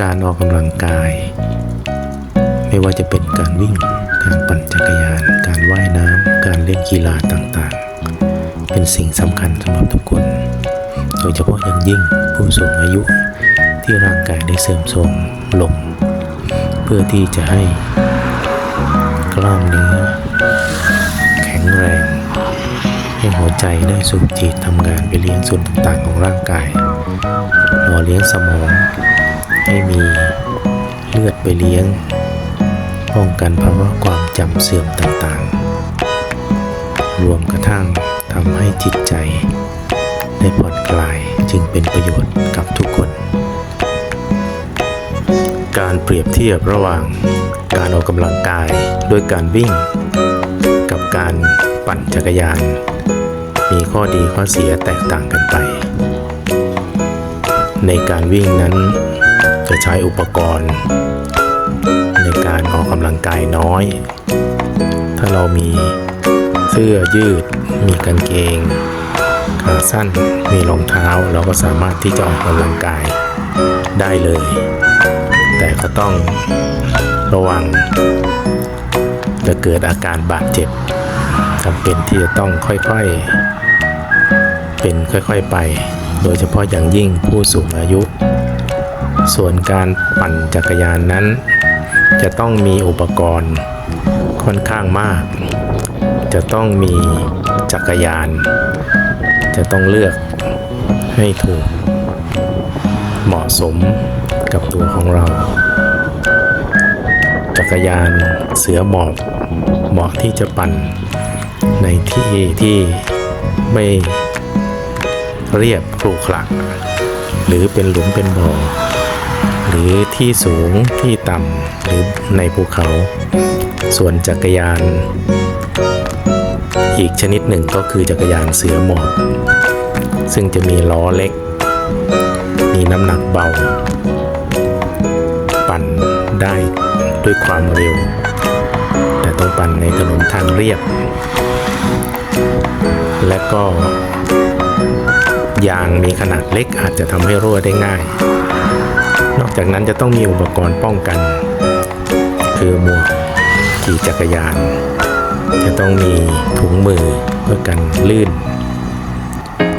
การออกกำลังกาย ไม่ว่าจะเป็นการวิ่ง การปั่นจักรยาน การว่ายน้ำ การเล่นกีฬาต่างๆ เป็นสิ่งสำคัญสำหรับทุกคน โดยเฉพาะอย่างยิ่งผู้สูงอายุที่ร่างกายได้เสื่อมโทรมลง เพื่อที่จะให้กล้ามเนื้อแข็งแรง ให้หัวใจได้สูบฉีดทำงานไปเลี้ยงส่วนต่างๆของร่างกายหล่อเลี้ยงสมอง ให้มีเลือดไปเลี้ยง ป้องกันภาวะความจำเสื่อมต่างๆ รวมกระทั่งทำให้จิตใจ ได้ผ่อนคลายจึงเป็นประโยชน์กับทุกคน การเปรียบเทียบระหว่างการออกกำลังกายด้วยการวิ่ง กับการปั่นจักรยาน มีข้อดีข้อเสียแตกต่างกันไป ในการวิ่งนั้น ใช้อุปกรณ์ ในการออกกำลังกายน้อย ถ้าเรามีเสื้อยืด มีกางเกงขาสั้น มีรองเท้าเราก็สามารถที่จะออกกำลังกายได้เลย แต่ก็ต้องระวัง จะเกิดอาการบาดเจ็บจำเป็นที่จะต้องค่อยๆ เป็นค่อยๆไป โดยเฉพาะอย่างยิ่งผู้สูงอายุ ส่วนการปั่นจักรยานนั้น จะต้องมีอุปกรณ์ค่อนข้างมาก จะต้องมีจักรยาน จะต้องเลือกให้ถูก เหมาะสมกับตัวของเรา จักรยานเสือหมอบเหมาะที่จะปั่นในที่ที่ไม่เรียบครุขระหรือเป็นหลุมเป็นบ่อ หรือที่สูงที่ต่ำหรือในภูเขา ส่วนจักรยาน อีกชนิดหนึ่งก็คือจักรยานเสือหมอบซึ่งจะมีล้อเล็ก มีน้ำหนักเบา ปั่นได้ด้วยความเร็ว แต่ต้องปั่นในถนนทางเรียบ และก็ยางมีขนาดเล็กอาจจะทำให้รั่วได้ง่าย นอกจากนั้นจะต้องมีอุปกรณ์ป้องกัน คือหมวกขี่จักรยาน จะต้องมีถุงมือเพื่อกันลื่น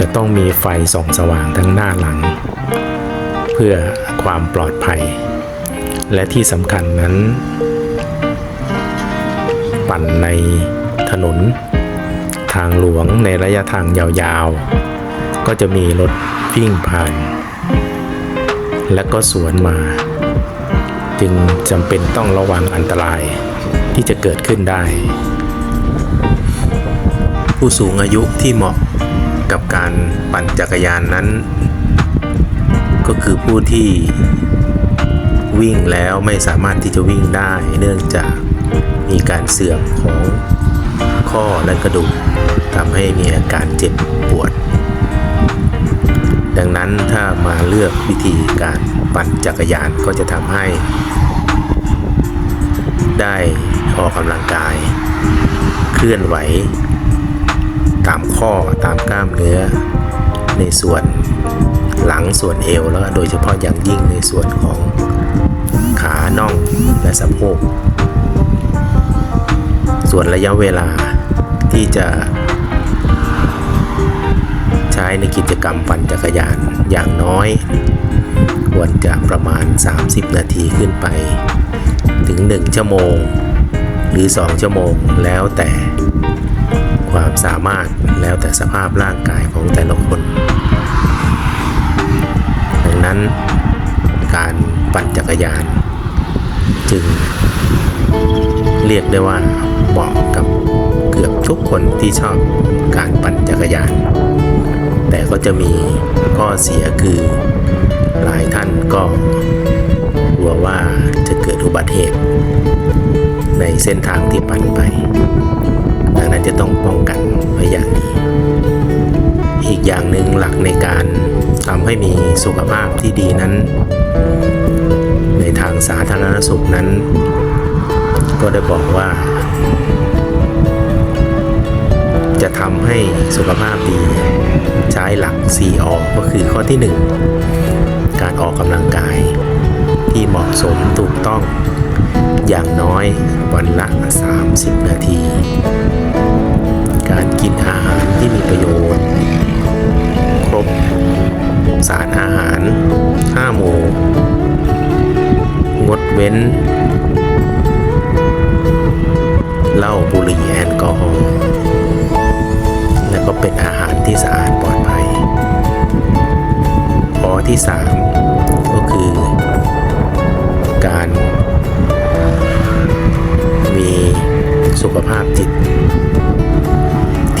จะต้องมีไฟส่องสว่างทั้งหน้าหลัง เพื่อความปลอดภัย และที่สำคัญนั้น ปั่นในถนน ทางหลวงในระยะทางยาวๆ ก็จะมีรถวิ่งผ่าน และก็สวนมา จึงจำเป็นต้องระวังอันตรายที่จะเกิดขึ้นได้ ผู้สูงอายุที่เหมาะกับการปั่นจักรยานนั้น ก็คือผู้ที่วิ่งแล้วไม่สามารถที่จะวิ่งได้ เนื่องจากมีการเสื่อมของข้อและกระดูกทำให้มีอาการเจ็บปวด ดังนั้นถ้ามาเลือกวิธีการปั่นจักรยานก็จะทำให้ ได้ออกกำลังกาย เคลื่อนไหว ตามข้อตามกล้ามเนื้อ ในส่วนหลังส่วนเอวแล้วก็โดยเฉพาะอย่างยิ่งในส่วนของขาน่องและสะโพกส่วนระยะเวลาที่จะ ช้ในกิจกรรมปั่นจักรยานอย่างน้อย ควรจะประมาณ 30 นาทีขึ้นไป ถึง 1 ชั่วโมง หรือ 2 ชั่วโมงแล้วแต่ความสามารถแล้วแต่สภาพร่างกายของแต่ละคน ดังนั้นการปั่นจักรยาน จึงเรียกได้ว่าเหมาะกับเกือบทุกคนที่ชอบการปั่นจักรยาน แต่ก็จะมีข้อเสียคือหลายท่านก็กลัวว่าจะเกิดอุบัติเหตุ ในเส้นทางที่ปั่นไป ดังนั้นจะต้องป้องกันไว้อย่างดี อีกอย่างหนึ่งหลักในการทำให้มีสุขภาพที่ดีนั้น ในทางสาธารณสุขนั้น ก็ได้บอกว่า จะทำให้สุขภาพดี ใช้หลัก 4อก็คือข้อที่ 1 การออกกำลังกาย ที่เหมาะสมถูกต้อง อย่างน้อยวันละ 30 นาที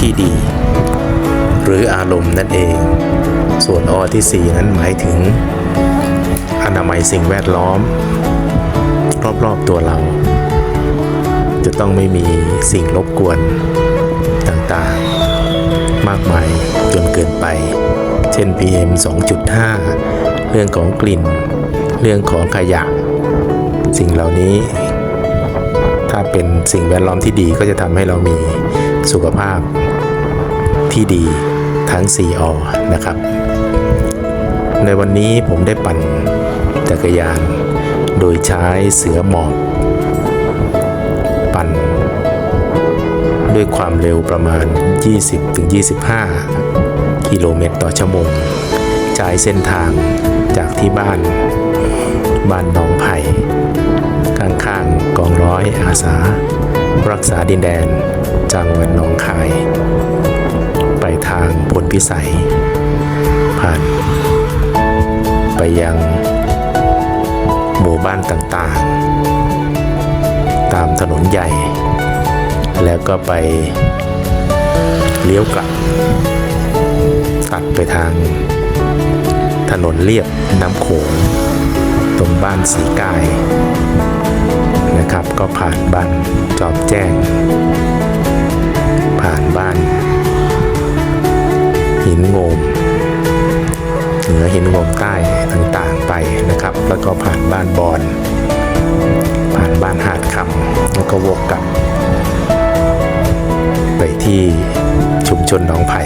ที่ดี หรืออารมณ์นั่นเอง ส่วนอที่ 4 นั้นหมายถึง อนามัยสิ่งแวดล้อม รอบๆตัวเรา จะต้องไม่มีสิ่งรบกวนต่างๆ มากมายจนเกินไป เช่น PM 2.5 เรื่องของกลิ่น เรื่องของขยะ สิ่งเหล่านี้ถ้าเป็นสิ่งแวดล้อมที่ดีก็จะทำให้เรามีสุขภาพ ที่ดีทั้ง 4 อ นะครับ ในวันนี้ผมได้ปั่นจักรยาน โดยใช้เสือหมอบปั่น ด้วยความเร็วประมาณ 20-25 กิโลเมตรต่อชั่วโมงใช้เส้นทางจากที่บ้าน บ้านหนองไผ่ข้างๆกองร้อยอาสา รักษาดินแดนจังหวัดหนองคาย พิสัย ผ่านไปยังหมู่บ้านต่างๆ ตามถนนใหญ่ แล้วก็ไปเลี้ยวกลับ ตัดไปทางถนนเลียบน้ำโขงตรงบ้านสีกายนะครับ ก็ผ่านบ้านจอบแจ้ง ผ่านบ้าน หินโงมเหนือหินโงมใต้ต่างๆไปนะครับ แล้วก็ผ่านบ้านบอน ผ่านบ้านหาดคำแล้วก็วกกลับไปที่ชุมชนหนองไผ่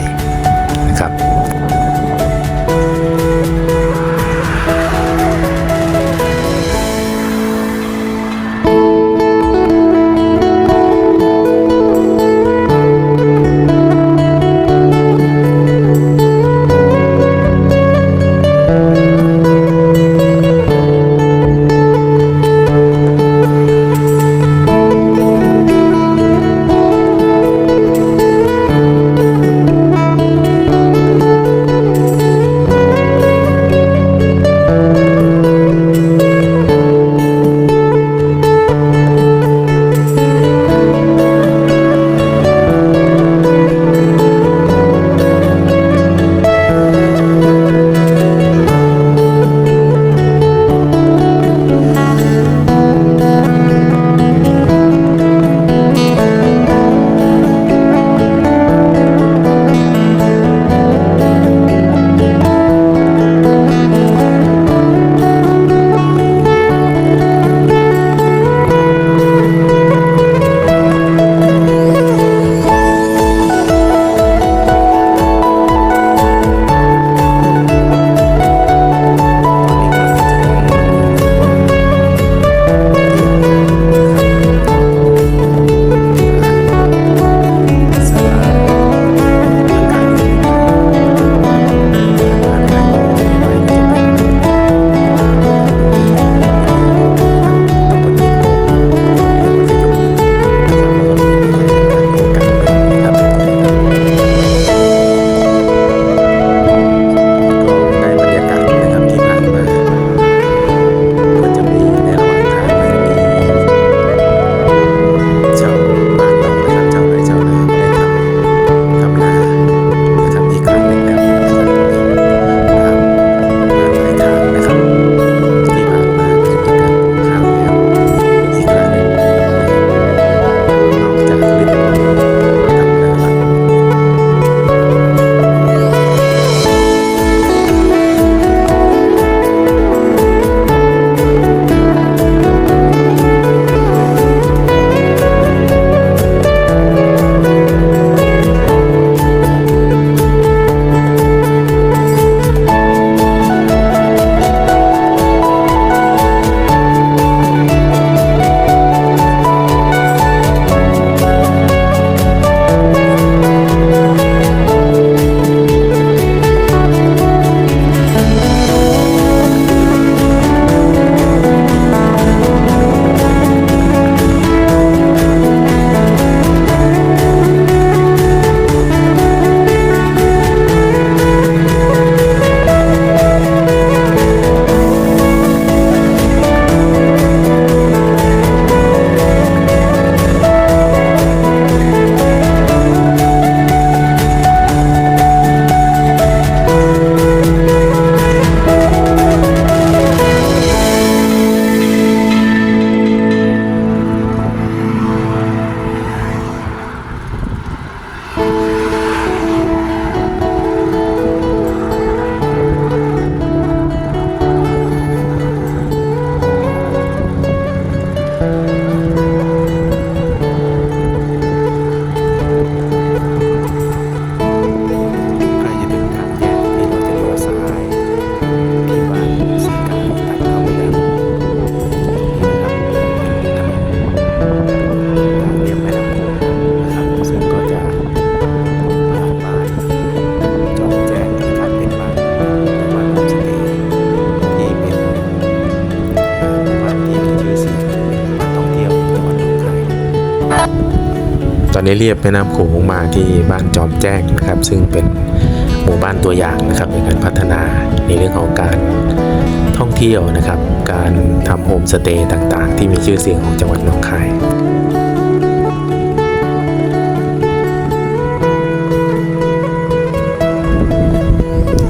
อนนี้เรียบแม่น้ำโขงมาที่บ้านจอมแจ้งนะครับ ซึ่งเป็นหมู่บ้านตัวอย่างนะครับในการพัฒนาในเรื่องของการท่องเที่ยวนะครับ การทำโฮมสเตย์ต่างๆ ที่มีชื่อเสียงของจังหวัดหนองคาย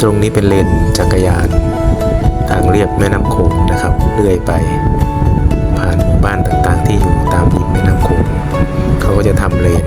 ตรงนี้เป็นเลนจักรยาน ทางเรียบแม่น้ำโขงนะครับเลื่อยไป ผ่านหมู่บ้านต่างๆ ที่อยู่ตามริมแม่น้ำโขง เขาก็จะทำเลน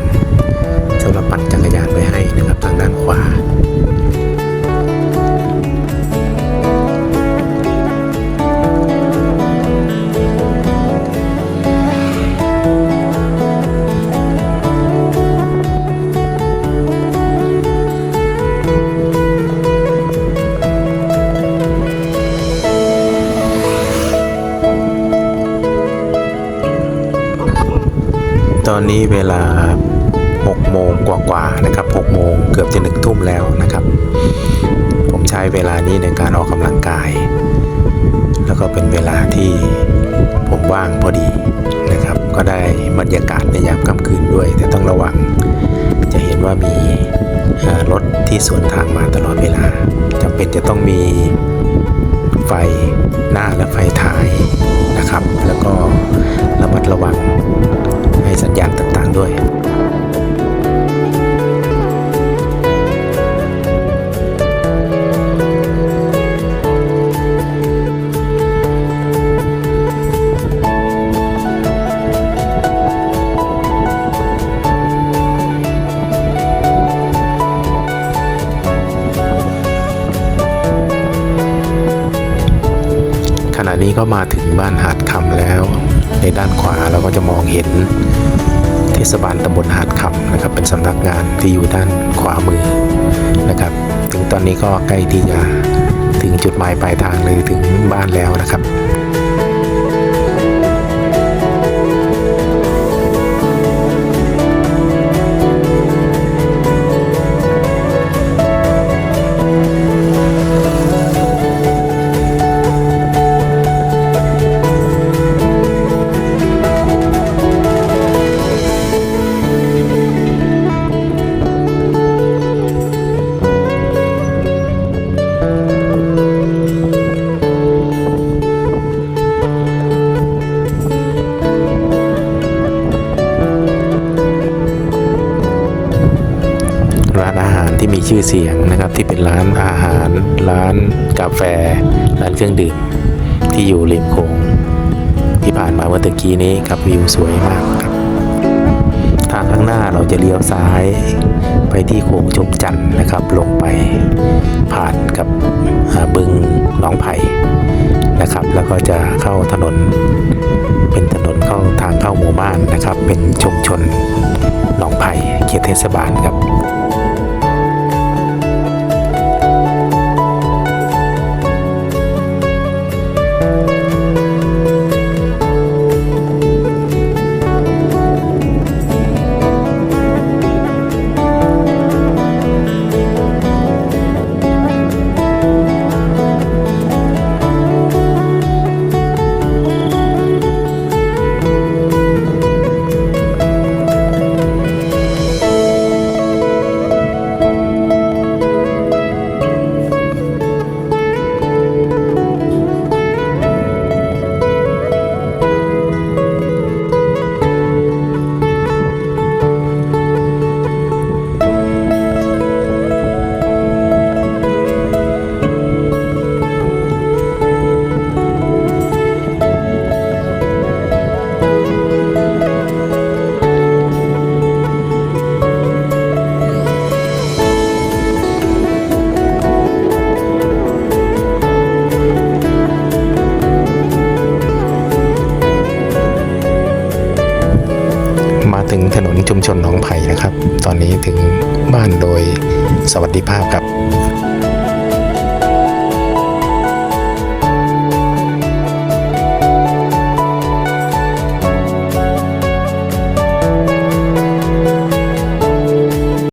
นี้เวลา6โมงกว่าๆนะครับ6โมงเกือบจะหนึ่งทุ่มแล้วนะครับ ผมใช้เวลานี้ในการออกกำลังกาย แล้วก็เป็นเวลาที่ผมว่างพอดีนะครับ ก็ได้บรรยากาศในยามค่ำคืนด้วย แต่ต้องระวัง จะเห็นว่ามีรถที่สวนทางมาตลอดเวลาจำเป็นจะต้องมีไฟหน้าและไฟท้ายนะครับ แล้วก็ระมัดระวัง สัญญาณต่างๆด้วยขณะนี้ก็มาถึงบ้านหาดคำแล้ว ในด้านขวาเราก็จะมองเห็น ศบาลตำบลหาดคำนะครับ เป็นสำนักงานที่อยู่ด้านขวามือนะครับ ถึงตอนนี้ก็ใกล้ที่จะถึงจุดหมายปลายทางเลยถึงบ้านแล้วนะครับ ชื่อเสียงนะครับ ที่เป็นร้านอาหาร ร้านกาแฟ ร้านเครื่องดื่ม ที่อยู่ริมโขงที่ผ่านมาเมื่อตะกี้นี้ครับวิวสวยมากครับ ทางข้างหน้าเราจะเลี้ยวซ้ายไปที่โขงชมจันทร์นะครับ ลงไปผ่านกับบึงหนองไผ่นะครับ แล้วก็จะเข้าถนน เป็นถนนเข้าทางเข้าหมู่บ้านนะครับ เป็นชุมชนหนองไผ่เขตเทศบาลครับ สวัสดิภาพครับ